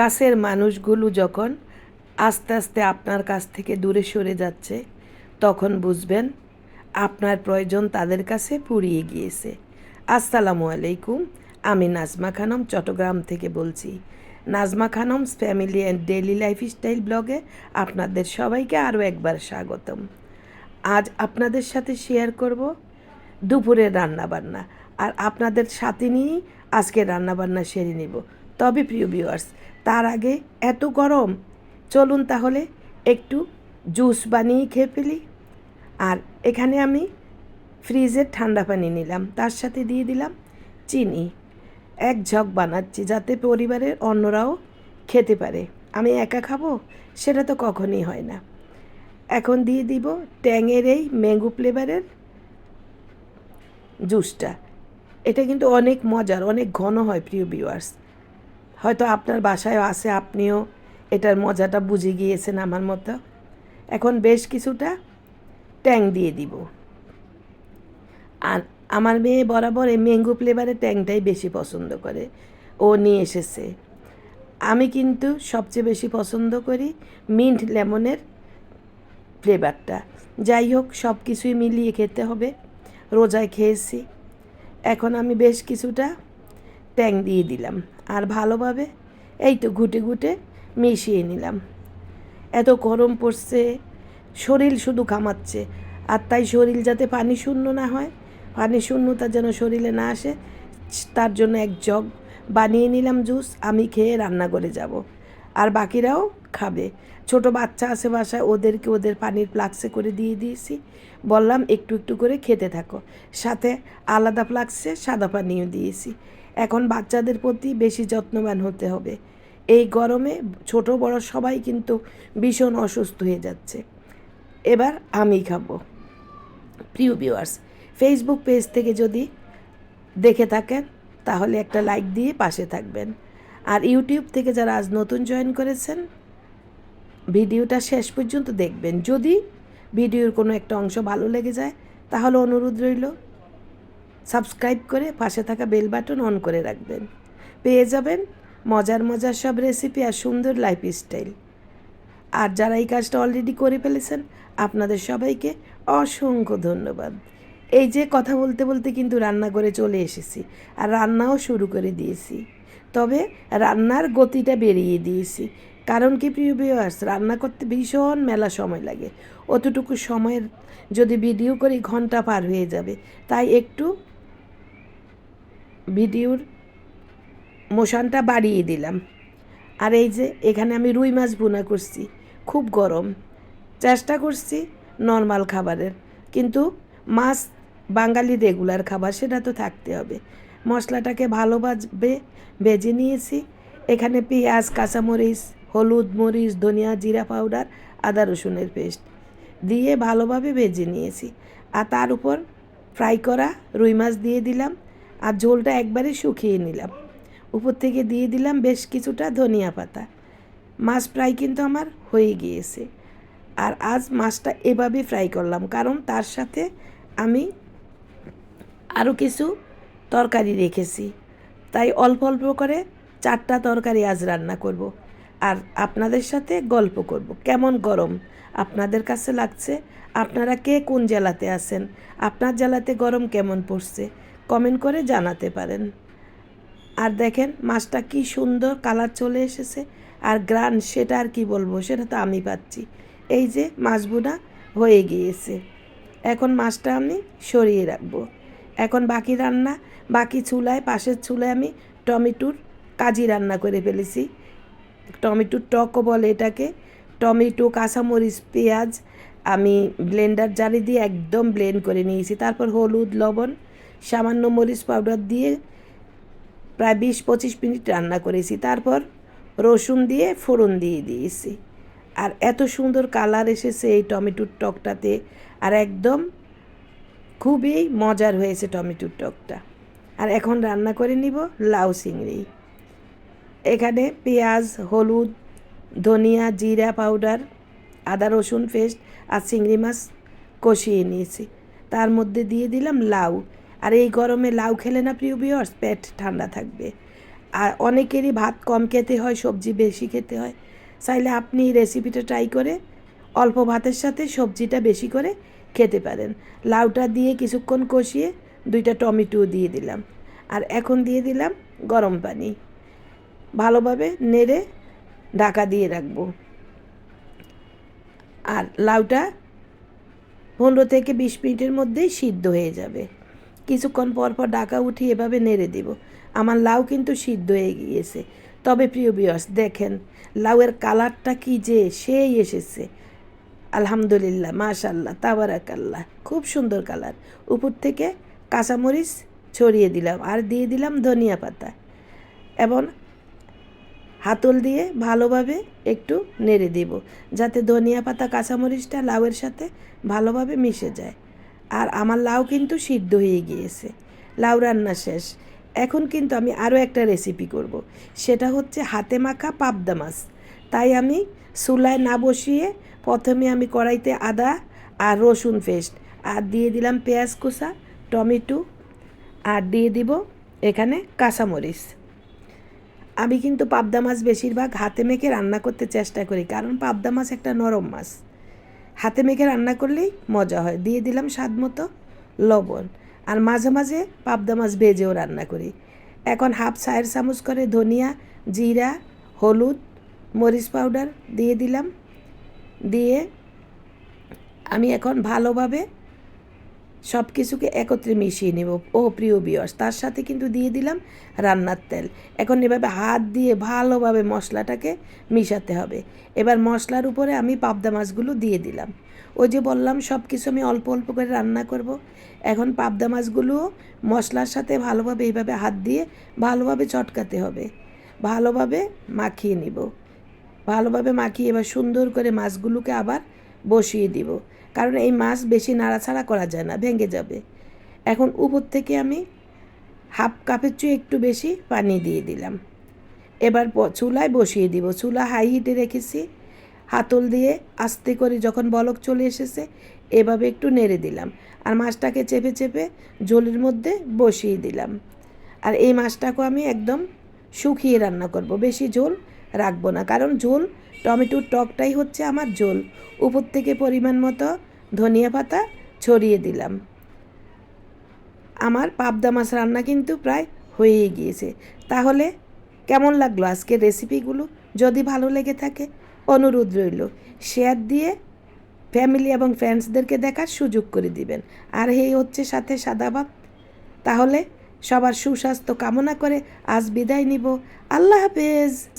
কাছের মানুষগুলো যখন আস্তে আস্তে আপনার কাছ থেকে দূরে সরে যাচ্ছে, তখন বুঝবেন আপনার প্রয়োজন তাদের কাছে পুড়িয়ে গিয়েছে। আসসালামু আলাইকুম, আমি নাজমা খানম চট্টগ্রাম থেকে বলছি। Nazma Khanam's family and daily lifestyle ব্লগে আপনাদের সবাইকে আরও একবার স্বাগতম। আজ আপনাদের সাথে শেয়ার করব দুপুরের রান্নাবান্না। আর আপনাদের সাথে নিয়েই আজকে রান্নাবান্না সেরে নেব। তবে প্রিয় ভিউয়ার্স তার আগে এত গরম। চলুন তাহলে একটু জুস বানিয়ে খেয়ে ফেলি। আর এখানে আমি ফ্রিজের ঠান্ডা পানি নিলাম, তার সাথে দিয়ে দিলাম চিনি। এক ঝক বানাচ্ছি যাতে পরিবারের অন্যরাও খেতে পারে। আমি একা খাব? সেটা তো কখনই হয় না। এখন দিয়ে দিব ট্যাংয়ের এই ম্যাঙ্গো ফ্লেভারের জুসটা এটা কিন্তু অনেক মজার, অনেক ঘন হয় প্রিয় ভিউয়ার্স হয়তো আপনার বাসায় আসে আপনিও এটার মজাটা বুঝে গিয়েছেন আমার মতো। এখন বেশ কিছুটা ট্যাং দিয়ে দিব। আর আমার মেয়ে বরাবর এই ম্যাঙ্গো ফ্লেভারের ট্যাংটাই বেশি পছন্দ করে। ও নিয়ে এসেছে। আমি কিন্তু সবচেয়ে বেশি পছন্দ করি মিন্ট লেমনের ফ্লেভারটা যাই হোক সব কিছুই মিলিয়ে খেতে হবে। রোজায় খেয়েছি। এখন আমি বেশ কিছুটা ট্যাং দিয়ে দিলাম। আর ভালোভাবে এই তো ঘুটে ঘুটে মিশিয়ে নিলাম। এত গরম পড়ছে, শরীর শুধু কামাচ্ছে আর তাই শরীর যাতে পানি শূন্য না হয়, পানি শূন্যতা যেন শরীরে না আসে, তার জন্য এক জগ বানিয়ে নিলাম জুস, আমি খেয়ে রান্না করে যাব। আর বাকিরাও খাবে। ছোট বাচ্চা আছে বাসায়, ওদেরকে ওদের পানির প্লাক্সে করে দিয়ে দিয়েছি। বললাম, একটু একটু করে খেতে থাকো। সাথে আলাদা প্লাক্সে সাদা পানিও দিয়েছি। এখন বাচ্চাদের প্রতি বেশি যত্নবান হতে হবে। এই গরমে ছোট বড় সবাই কিন্তু ভীষণ অসুস্থ হয়ে যাচ্ছে। এবার আমি খাব। প্রিয় ভিউয়ার্স ফেসবুক পেজ থেকে যদি দেখে থাকেন, তাহলে একটা লাইক দিয়ে পাশে থাকবেন। আর ইউটিউব থেকে যারা আজ নতুন জয়েন করেছেন, ভিডিওটা শেষ পর্যন্ত দেখবেন। যদি ভিডিওর কোনো একটা অংশ ভালো লেগে যায়, তাহলে অনুরোধ রইল সাবস্ক্রাইব করে পাশে থাকা বেল বাটন অন করে রাখবেন। পেয়ে যাবেন মজার মজার সব রেসিপি আর সুন্দর লাইফ স্টাইল আর যারা এই কাজটা অলরেডি করে ফেলেছেন, আপনাদের সবাইকে অসংখ্য ধন্যবাদ। এই যে কথা বলতে বলতে কিন্তু রান্না করে চলে এসেছি আর রান্নাও শুরু করে দিয়েছি। তবে রান্নার গতিটা বেরিয়ে দিয়েছি। কারণ কি প্রিয় ভিউয়ার্স রান্না করতে ভীষণ মেলা সময় লাগে। অতটুকু সময়ের যদি ভিডিও করি, ঘণ্টা পার হয়ে যাবে। তাই একটু ভিডিওর মোশনটা বাড়িয়ে দিলাম। আর এই যে এখানে আমি রুই মাছ ভুনা করছি, খুব গরম। চেষ্টা করছি নর্মাল খাবারের, কিন্তু মাছ বাঙালি রেগুলার খাবার, সেটা তো থাকতে হবে। মশলাটাকে ভালোভাবে ভেজে নিয়েছি। এখানে পেঁয়াজ, কাঁচামরিচ, হলুদ মরিচ, ধনিয়া, জিরা পাউডার, আদা রসুনের পেস্ট দিয়ে ভালোভাবে ভেজে নিয়েছি। আর তার উপর ফ্রাই করা রুই মাছ দিয়ে দিলাম। আর ঝোলটা একবারে শুকিয়ে নিলাম। উপর থেকে দিয়ে দিলাম বেশ কিছুটা ধনিয়া পাতা। মাছ ফ্রাই কিন্তু আমার হয়ে গিয়েছে। আর আজ মাছটা এভাবে ফ্রাই করলাম, কারণ তার সাথে আমি আরও কিছু তরকারি রেখেছি। তাই অল্প অল্প করে চারটা তরকারি আজ রান্না করব। আর আপনাদের সাথে গল্প করব। কেমন গরম আপনাদের কাছে লাগছে? আপনারা কে কোন জেলাতে আছেন? আপনার জেলাতে গরম কেমন পড়ছে? কমেন্ট করে জানাতে পারেন। আর দেখেন, মাছটা কি সুন্দর কালার চলে এসেছে। আর গ্রান, সেটা আর কি বলব, সেটা তো আমি পাচ্ছি। এই যে মাছগুনা হয়ে গিয়েছে। এখন মাছটা আমি সরিয়ে রাখব। এখন বাকি রান্না, বাকি চুলায়, পাশের চুলায় আমি টমেটোর কাজি রান্না করে ফেলেছি। টমেটোর টকও বলে এটাকে। টমেটো, কাঁচামরিচ, পেঁয়াজ আমি ব্লেন্ডার জারি দিয়ে একদম ব্লেন্ড করে নিয়েছি। তারপর হলুদ, লবণ সামান্য মরিচ পাউডার দিয়ে প্রায় বিশ পঁচিশ মিনিট রান্না করেছি। তারপর রসুন দিয়ে ফোড়ন দিয়ে দিয়েছি। আর এত সুন্দর কালার এসেছে এই টমেটোর টকটাতে। আর একদম খুবই মজার হয়েছে টমেটোর টকটা। আর এখন রান্না করে নিব লাউ চিংড়ি। এখানে পেঁয়াজ, হলুদ, ধনিয়া, জিরা পাউডার, আদা রসুন পেস্ট আর চিংড়ি মাছ কষিয়ে নিয়েছি। তার মধ্যে দিয়ে দিলাম লাউ। আর এই গরমে লাউ খেলে না প্রিয় বিয়র্স পেট ঠান্ডা থাকবে। আর অনেকেরই ভাত কম খেতে হয়, সবজি বেশি খেতে হয়। চাইলে আপনি রেসিপিটা ট্রাই করে অল্প ভাতের সাথে সবজিটা বেশি করে খেতে পারেন। লাউটা দিয়ে কিছুক্ষণ কষিয়ে দুইটা টমেটো দিয়ে দিলাম। আর এখন দিয়ে দিলাম গরম পানি। ভালোভাবে নেড়ে ঢাকা দিয়ে রাখব। আর লাউটা পনেরো থেকে বিশ মিনিটের মধ্যেই সিদ্ধ হয়ে যাবে। কিছুক্ষণ পর পর ডাকা উঠিয়ে এভাবে নেড়ে দিব। আমার লাউ কিন্তু সিদ্ধ হয়ে গিয়েছে। তবে প্রিয় বিয়স দেখেন, লাউয়ের কালারটা কি যে সেই এসেছে। আলহামদুলিল্লাহ মাশাল্লাহ তাবারাকাল্লাহ, খুব সুন্দর কালার। উপর থেকে কাঁচামরিচ ছড়িয়ে দিলাম আর দিয়ে দিলাম ধনিয়া পাতা এবং হাতল দিয়ে ভালোভাবে একটু নেড়ে দিব, যাতে ধনিয়া পাতা, কাঁচামরিচটা লাউয়ের সাথে ভালোভাবে মিশে যায়। আর আমার লাউ কিন্তু সিদ্ধ হয়ে গিয়েছে। লাউ রান্না শেষ। এখন কিন্তু আমি আরও একটা রেসিপি করব। সেটা হচ্ছে হাতে মাখা পাবদা মাছ। তাই আমি চুলায় না বসিয়ে প্রথমে আমি কড়াইতে আদা আর রসুন পেস্ট আর দিয়ে দিলাম পেঁয়াজ কুচা, টমেটো আর দিয়ে দিব এখানে কাঁচামরিচ। আমি কিন্তু পাবদা মাছ বেশিরভাগ হাতে মেখে রান্না করতে চেষ্টা করি, কারণ পাবদা মাছ একটা নরম মাছ। হাতে মেখে রান্না করলেই মজা হয়। দিয়ে দিলাম স্বাদ মতো লবণ। আর মাঝে মাঝে পাবদা মাছ ভেজেও রান্না করি। এখন হাফ চায়ের চামচ করে ধনিয়া, জিরা, হলুদ, মরিচ পাউডার দিয়ে দিলাম। দিয়ে আমি এখন ভালোভাবে সব কিছুকে একত্রে মিশিয়ে নেব। ও প্রিয় বিয়স তার সাথে কিন্তু দিয়ে দিলাম রান্নার তেল। এখন এভাবে হাত দিয়ে ভালোভাবে মশলাটাকে মিশাতে হবে। এবার মশলার উপরে আমি পাবদা মাছগুলো দিয়ে দিলাম। ওই যে বললাম সব কিছু আমি অল্প অল্প করে রান্না করব। এখন পাবদা মাছগুলোও মশলার সাথে ভালোভাবে এইভাবে হাত দিয়ে ভালোভাবে চটকাতে হবে। ভালোভাবে মাখিয়ে নিব। ভালোভাবে মাখিয়ে এবার সুন্দর করে মাছগুলোকে আবার বসিয়ে দিব। কারণ এই মাছ বেশি নাড়াছাড়া করা যায় না, ভেঙে যাবে। এখন উপর থেকে আমি হাফ কাপের চেয়ে একটু বেশি পানি দিয়ে দিলাম। এবার চুলায় বসিয়ে দিব। চুলা হাই হিটে রেখেছি। হাতল দিয়ে আস্তে করে যখন বলক চলে এসেছে, এভাবে একটু নেড়ে দিলাম। আর মাছটাকে চেপে চেপে ঝোলের মধ্যে বসিয়ে দিলাম। আর এই মাছটাকেও আমি একদম শুকিয়ে রান্না করব। বেশি ঝোল রাখব না। কারণ ঝোল, টমেটোর টকটাই হচ্ছে আমার ঝোল। উপর থেকে পরিমাণ মতো ধনিয়া পাতা ছড়িয়ে দিলাম। আমার পাবদা মাছ রান্না কিন্তু প্রায় হয়েই গিয়েছে। তাহলে কেমন লাগল আজকের রেসিপিগুলো? যদি ভালো লেগে থাকে, অনুরোধ রইল। শেয়ার দিয়ে ফ্যামিলি এবং ফ্রেন্ডসদেরকে দেখার সুযোগ করে দিবেন। আর এই হচ্ছে সাথে সাদা ভাত। তাহলে সবার সুস্বাস্থ্য কামনা করে আজ বিদায় নিব। আল্লাহ হাফেজ!